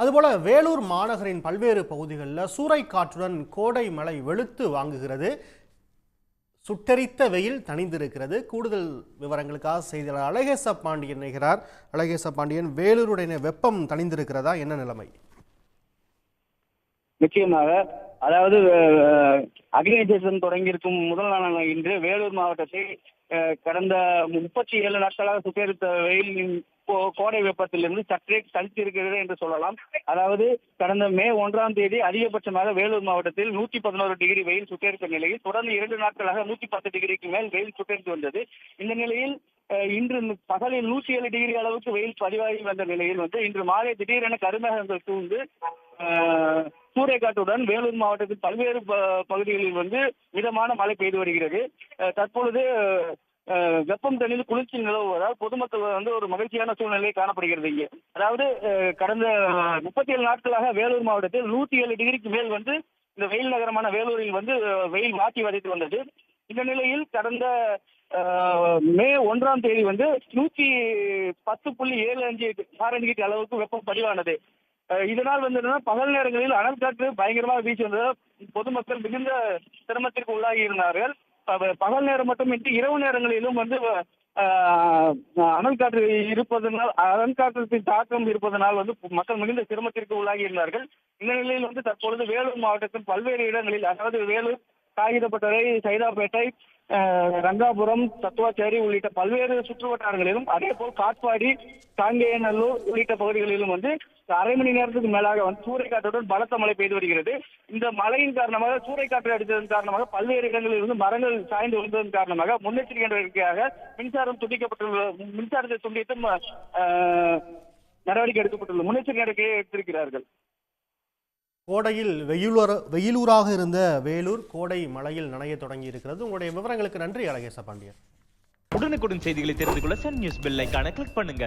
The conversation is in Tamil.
அதுபோல வேலூர் மாநகரின் பல்வேறு பகுதிகளில் சூறைக்காற்றுடன் கோடை மழை வெளுத்து வாங்குகிறது. சுட்டரித்த வெயில் தணிந்திருக்கிறது. கூடுதல் விவரங்களுக்காக செய்தியாளர் அழகேச பாண்டியன் இணைகிறார். அழகேச பாண்டியன் வேலூருடைய வெப்பம் தணிந்திருக்கிறதா? என்ன நிலைமை? நிச்சயமாக அதாவது அஹ், தொடங்கியிருக்கும் முதல் நாளான இன்று வேலூர் மாவட்டத்தை கடந்த முப்பத்தி ஏழு நாட்களாக சுத்திகரித்த வெயிலின் கோ- கோடை வெப்பத்திலிருந்து சற்றே தனித்திருக்கிறது என்று சொல்லலாம். அதாவது கடந்த மே ஒன்றாம் தேதி அதிகபட்சமாக வேலூர் மாவட்டத்தில் நூத்தி பதினோரு டிகிரி வெயில் சுட்டெரித்த நிலையில் தொடர்ந்து இரண்டு நாட்களாக நூத்தி பத்து டிகிரிக்கு மேல் வெயில் சுட்டெரித்து வந்தது. இந்த நிலையில் இன்று பகலில் நூற்றி ஏழு டிகிரி அளவுக்கு வெயில் பதிவாகி வந்த நிலையில் வந்து இன்று மாலை திடீரென கருமேகங்கள் சூழ்ந்து சூறைக்காட்டுடன் வேலூர் மாவட்டத்தில் பல்வேறு பகுதிகளில் வந்து மிதமான மழை பெய்து வருகிறது. தற்பொழுது வெப்பம் தண்ணியில் குளிர்ச்சி நிலவுவதால் பொதுமக்கள் வந்து ஒரு மகிழ்ச்சியான சூழ்நிலை காணப்படுகிறது இங்கே. அதாவது கடந்த முப்பத்தி ஏழு நாட்களாக வேலூர் மாவட்டத்தில் நூத்தி ஏழு டிகிரிக்கு மேல் வந்து இந்த வெயில் நகரமான வேலூரில் வந்து வெயில் வாட்டி வதைத்து வந்தது. இந்த நிலையில் கடந்த மே ஒன்றாம் தேதி வந்து நூத்தி பத்து புள்ளி ஏழு அஞ்சு ஃபாரன்ஹீட் அளவுக்கு வெப்பம் பதிவானது. இதனால் வந்து என்னன்னா பகல் நேரங்களில் அனல் காற்று பயங்கரமாக வீசி வந்ததால் பொதுமக்கள் மிகுந்த சிரமத்திற்கு உள்ளாகி இருந்தார்கள். பகல் நேரம் மட்டுமின்றி இரவு நேரங்களிலும் வந்து அனல் காற்று இருப்பதனால் அனல் காற்றத்தின் தாக்கம் இருப்பதனால் வந்து மக்கள் மிகுந்த சிரமத்திற்கு உள்ளாகி இருந்தார்கள். இந்த நிலையில் வந்து தற்பொழுது வேலூர் மாவட்டத்தின் பல்வேறு இடங்களில் அதாவது வேலூர் காகிதப்பட்டறை சைதாப்பேட்டை ரங்காபுரம் தத்துவாச்சேரி உள்ளிட்ட பல்வேறு சுற்று வட்டாரங்களிலும் அதே போல் காட்பாடி காங்கேயநல்லூர் உள்ளிட்ட பகுதிகளிலும் வந்து அரை மணி நேரத்துக்கு மேலாக வந்து சூறைக்காற்றுடன் பலத்த மழை பெய்து வருகிறது. இந்த மழையின் காரணமாக சூறைக்காற்று அடித்ததன் காரணமாக பல்வேறு இடங்களில் இருந்து மரங்கள் சாய்ந்து விழுந்ததன் காரணமாக முன்னெச்சரிக்கை நடவடிக்கையாக மின்சாரம் துண்டிக்கப்பட்டுள்ள மின்சாரத்தை துண்டித்தும் நடவடிக்கை எடுக்கப்பட்டுள்ள முன்னெச்சரிக்கை நடவடிக்கையை எடுத்திருக்கிறார்கள். கோடையில் வெயிலூர வெயிலூராக இருந்த வேலூர் கோடை மழையில் நனைய தொடங்கி இருக்கிறது உங்களுடைய விவரங்களுக்கு நன்றி அழகேச பாண்டியன். உடனுக்குடன் செய்திகளை தெரிந்து கொள்ள சன் நியூஸ் பெல்லைக்கான கிளிக் பண்ணுங்க.